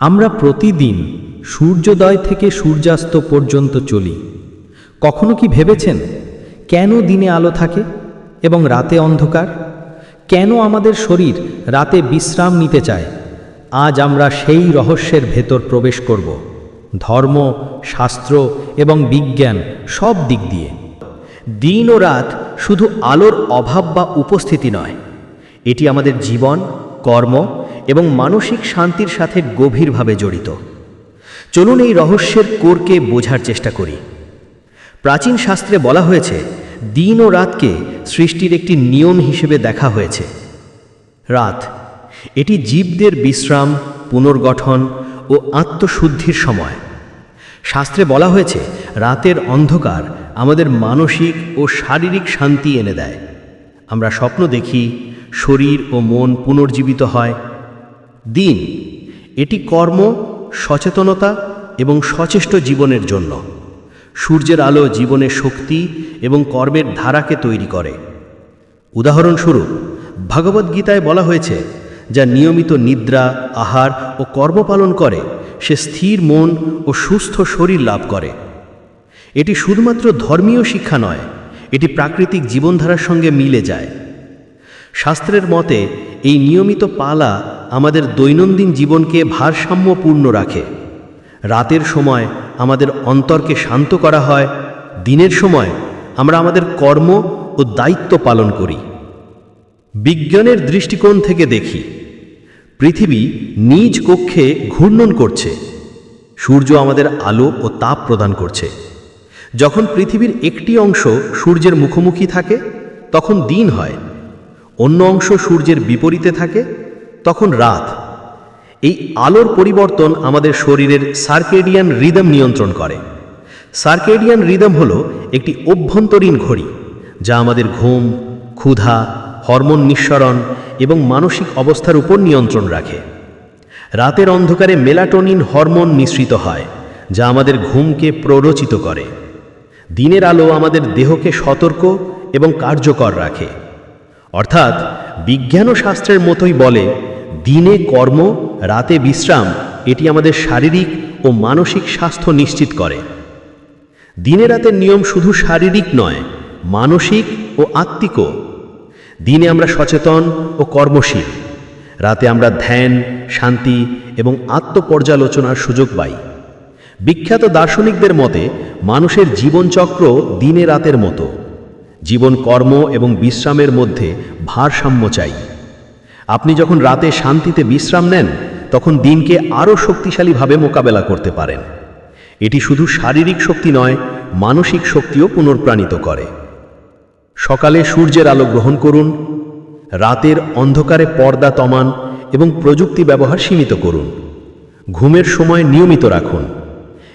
আমরা প্রতিদিন সূর্যোদয় থেকে সূর্যাস্ত পর্যন্ত চলি। কখনো কি ভেবেছেন? কেন দিনে আলো থাকে এবং রাতে অন্ধকার? কেন আমাদের শরীর রাতে বিশ্রাম নিতে চায়? আজ আমরা সেই রহস্যের ভেতর প্রবেশ করব। ধর্ম, শাস্ত্র এবং বিজ্ঞান সব দিক দিয়ে। দিন ও রাত শুধু আলোর অভাব বা উপস্থিতি নয়। এটি আমাদের জীবন, কর্ম এবং মানসিক শান্তির সাথে গভীরভাবে জড়িত। চলুন এই রহস্যের কোরকে বোঝার চেষ্টা করি। প্রাচীন শাস্ত্রে বলা হয়েছে, দিন ও রাতকে সৃষ্টির একটি নিয়ম হিসেবে দেখা হয়েছে। রাত, এটি জীবদের বিশ্রাম, পুনর্গঠন ও আত্মশুদ্ধির সময়। শাস্ত্রে বলা হয়েছে, রাতের অন্ধকার আমাদের মানসিক ও শারীরিক শান্তি এনে দেয়। আমরা স্বপ্ন দেখি, শরীর ও মন পুনর্জীবিত হয় দিন। এটি কর্ম, সচেতনতা এবং সচেষ্ট জীবনের জন্য। সূর্যের আলো জীবনের শক্তি এবং কর্মের ধারাকে তৈরি করে। উদাহরণস্বরূপ ভগবদ্গীতায় বলা হয়েছে, যা নিয়মিত নিদ্রা, আহার ও কর্মপালন করে, সে স্থির মন ও সুস্থ শরীর লাভ করে। এটি শুধুমাত্র ধর্মীয় শিক্ষা নয়, এটি প্রাকৃতিক জীবনধারার সঙ্গে মিলে যায়। শাস্ত্রের মতে, এই নিয়মিত পালা আমাদের দৈনন্দিন জীবনকে ভারসাম্যপূর্ণ রাখে। রাতের সময় আমাদের অন্তরকে শান্ত করা হয়, দিনের সময় আমরা আমাদের কর্ম ও দায়িত্ব পালন করি। বিজ্ঞানের দৃষ্টিকোণ থেকে দেখি, পৃথিবী নিজ কক্ষে ঘূর্ণন করছে, সূর্য আমাদের আলো ও তাপ প্রদান করছে। যখন পৃথিবীর একটি অংশ সূর্যের মুখোমুখি থাকে, তখন দিন হয়, অন্য অংশ সূর্যের বিপরীতে থাকে তখন রাত। এই আলোর পরিবর্তন আমাদের শরীরের সার্কেডিয়ান রিদম নিয়ন্ত্রণ করে। সার্কেডিয়ান রিদম হল একটি অভ্যন্তরীণ ঘড়ি, যা আমাদের ঘুম, ক্ষুধা, হরমোন নিঃসরণ এবং মানসিক অবস্থার উপর নিয়ন্ত্রণ রাখে। রাতের অন্ধকারে মেলাটোনিন হরমোন মিশ্রিত হয়, যা আমাদের ঘুমকে প্ররোচিত করে। দিনের আলো আমাদের দেহকে সতর্ক এবং কার্যকর রাখে। অর্থাৎ বিজ্ঞান ও শাস্ত্রের মতোই বলে দিনে কর্ম, রাতে বিশ্রাম, এটি আমাদের শারীরিক ও মানসিক স্বাস্থ্য নিশ্চিত করে। দিনে রাতের নিয়ম শুধু শারীরিক নয়, মানসিক ও আত্মিকও। দিনে আমরা সচেতন ও কর্মশীল। রাতে আমরা ধ্যান, শান্তি এবং আত্মপর্যালোচনার সুযোগ পাই। বিখ্যাত দার্শনিকদের মতে, মানুষের জীবনচক্র দিনে রাতের মতো। জীবন কর্ম এবং বিশ্রামের মধ্যে ভারসাম্য চাই। আপনি যখন রাতে শান্তিতে বিশ্রাম নেন, তখন দিনকে আরও শক্তিশালীভাবে মোকাবেলা করতে পারেন। এটি শুধু শারীরিক শক্তি নয়, মানসিক শক্তিও পুনর্প্রাণিত করে। সকালে সূর্যের আলো গ্রহণ করুন, রাতের অন্ধকারে পর্দা তমান এবং প্রযুক্তি ব্যবহার সীমিত করুন। ঘুমের সময় নিয়মিত রাখুন।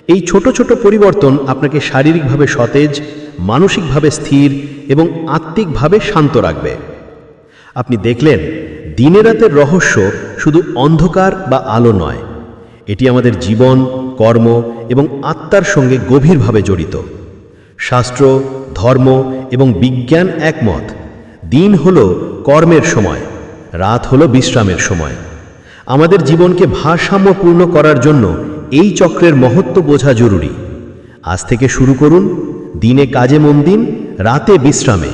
এই ছোট ছোট পরিবর্তন আপনাকে শারীরিকভাবে সতেজ, মানসিকভাবে স্থির এবং আত্মিকভাবে শান্ত রাখবে। আপনি দেখলেন দিনে রাতের রহস্য শুধু অন্ধকার বা আলো নয়। এটি আমাদের জীবন, কর্ম এবং আত্মার সঙ্গে গভীরভাবে জড়িত। শাস্ত্র, ধর্ম এবং বিজ্ঞান একমত। দিন হল কর্মের সময়, রাত হলো বিশ্রামের সময়। আমাদের জীবনকে ভারসাম্যপূর্ণ করার জন্য এই চক্রের মহত্ব বোঝা জরুরি। আজ থেকে শুরু করুন, দিনে কাজে মন দিন, রাতে বিশ্রামে।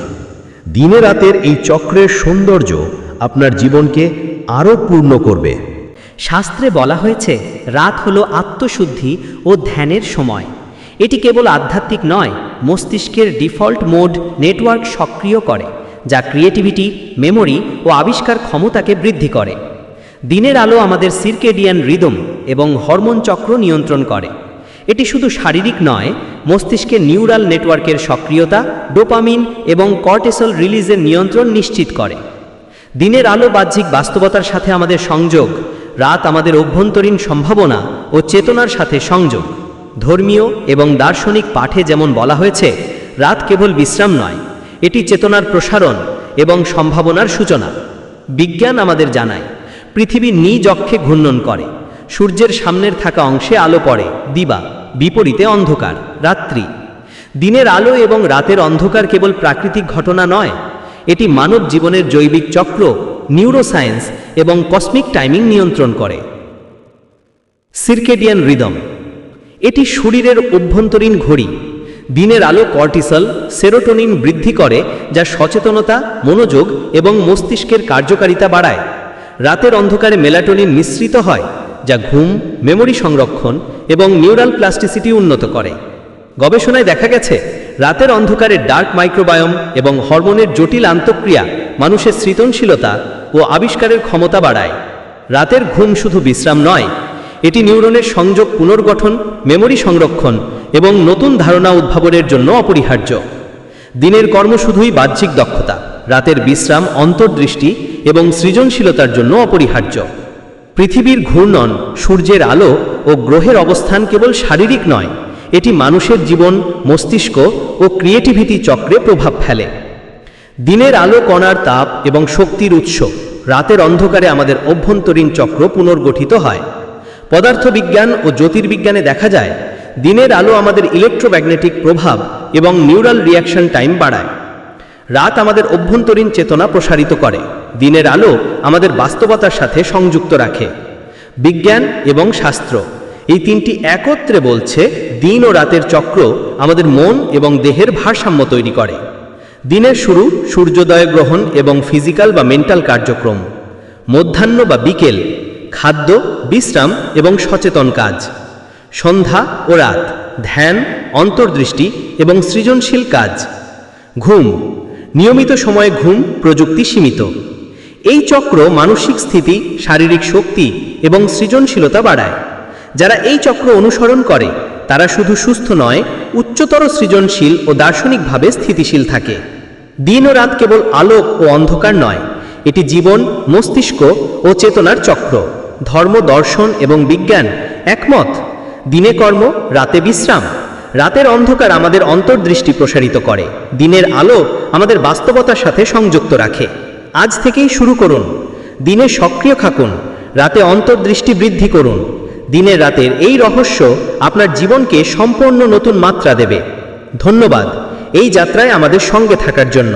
দিনে রাতের এই চক্রের সৌন্দর্য আপনার জীবনকে আরও পূর্ণ করবে। শাস্ত্রে বলা হয়েছে, রাত হলো আত্মশুদ্ধি ও ধ্যানের সময়। এটি কেবল আধ্যাত্মিক নয়, মস্তিষ্কের ডিফল্ট মোড নেটওয়ার্ক সক্রিয় করে, যা ক্রিয়েটিভিটি, মেমোরি ও আবিষ্কার ক্ষমতাকে বৃদ্ধি করে। দিনের আলো আমাদের সিরকেডিয়ান রিদম এবং হরমোন চক্র নিয়ন্ত্রণ করে। এটি শুধু শারীরিক নয় মস্তিষ্কের নিউরাল নেটওয়ার্কের সক্রিয়তা, ডোপামিন এবং কর্টেসল রিলিজের নিয়ন্ত্রণ নিশ্চিত করে। দিনের আলো বাহ্যিক বাস্তবতার সাথে আমাদের সংযোগ, রাত আমাদের অভ্যন্তরীণ সম্ভাবনা ও চেতনার সাথে সংযোগ। ধর্মীয় এবং দার্শনিক পাঠে যেমন বলা হয়েছে, রাত কেবল বিশ্রাম নয়, এটি চেতনার প্রসারণ এবং সম্ভাবনার সূচনা। বিজ্ঞান আমাদের জানায়, পৃথিবী নিজ অক্ষে ঘূর্ণন করে, সূর্যের সামনের থাকা অংশে আলো পড়ে, দিবা, বিপরীতে অন্ধকার, রাত্রি। দিনের আলো এবং রাতের অন্ধকার কেবল প্রাকৃতিক ঘটনা নয় এটি মানব জীবনের জৈবিক চক্র নিউরোসায়েন্স এবং কসমিক টাইমিং নিয়ন্ত্রণ করে। সিরকেডিয়ান রিদম এটি শরীরের অভ্যন্তরীণ ঘড়ি, দিনের আলো কর্টিসল সেরোটোনিন বৃদ্ধি করে, যা সচেতনতা, মনোযোগ এবং মস্তিষ্কের কার্যকারিতা বাড়ায়। রাতের অন্ধকারে মেলাটোনিন মিশ্রিত হয়, যা ঘুম মেমরি সংরক্ষণ এবং নিউরাল প্লাস্টিসিটি উন্নত করে। গবেষণায় দেখা গেছে, রাতের অন্ধকারে ডার্ক মাইক্রোবায়োম এবং হরমোনের জটিল আন্তঃক্রিয়া মানুষের সৃজনশীলতা ও আবিষ্কারের ক্ষমতা বাড়ায়। রাতের ঘুম শুধু বিশ্রাম নয়, এটি নিউরনের সংযোগ পুনর্গঠন, মেমরি সংরক্ষণ এবং নতুন ধারণা উদ্ভাবনের জন্য অপরিহার্য। দিনের কর্ম শুধুই বাহ্যিক দক্ষতা, রাতের বিশ্রাম অন্তর্দৃষ্টি এবং সৃজনশীলতার জন্য অপরিহার্য। পৃথিবীর ঘূর্ণন, সূর্যের আলো ও গ্রহের অবস্থান কেবল শারীরিক নয় এটি মানুষের জীবন, মস্তিষ্ক ও ক্রিয়েটিভিটি চক্রে প্রভাব ফেলে। দিনের আলো কণার তাপ এবং শক্তির উৎস রাতের অন্ধকারে আমাদের অভ্যন্তরীণ চক্র পুনর্গঠিত হয়। পদার্থবিজ্ঞান ও জ্যোতির্বিজ্ঞানে দেখা যায়, দিনের আলো আমাদের ইলেকট্রোম্যাগনেটিক প্রভাব এবং নিউরাল রিয়াকশন টাইম বাড়ায়। রাত আমাদের অভ্যন্তরীণ চেতনা প্রসারিত করে, দিনের আলো আমাদের বাস্তবতার সাথে সংযুক্ত রাখে। বিজ্ঞান এবং শাস্ত্র এই তিনটি একত্রে বলছে দিন ও রাতের চক্র আমাদের মন এবং দেহের ভারসাম্য তৈরি করে। দিনের শুরু সূর্যোদয় গ্রহণ এবং ফিজিক্যাল বা মেন্টাল কার্যক্রম, মধ্যাহ্ন বা বিকেল, খাদ্য, বিশ্রাম এবং সচেতন কাজ, সন্ধ্যা ও রাত, ধ্যান, অন্তর্দৃষ্টি এবং সৃজনশীল কাজ, ঘুম, নিয়মিত সময়ে ঘুম প্রযুক্তি সীমিত। এই চক্র মানসিক স্থিতি, শারীরিক শক্তি এবং সৃজনশীলতা বাড়ায়। যারা এই চক্র অনুসরণ করে তারা শুধু সুস্থ নয়, উচ্চতর সৃজনশীল ও দার্শনিকভাবে স্থিতিশীল থাকে। দিন ও রাত কেবল আলোক ও অন্ধকার নয়, এটি জীবন, মস্তিষ্ক ও চেতনার চক্র। ধর্ম, দর্শন এবং বিজ্ঞান একমত। দিনে কর্ম, রাতে বিশ্রাম। রাতের অন্ধকার আমাদের অন্তর্দৃষ্টি প্রসারিত করে। দিনের আলো আমাদের বাস্তবতার সাথে সংযুক্ত রাখে। আজ থেকেই শুরু করুন। দিনে সক্রিয় থাকুন। রাতে অন্তর্দৃষ্টি বৃদ্ধি করুন। দিনের রাতের এই রহস্য আপনার জীবনকে সম্পূর্ণ নতুন মাত্রা দেবে। ধন্যবাদ। এই যাত্রায় আমাদের সঙ্গে থাকার জন্য।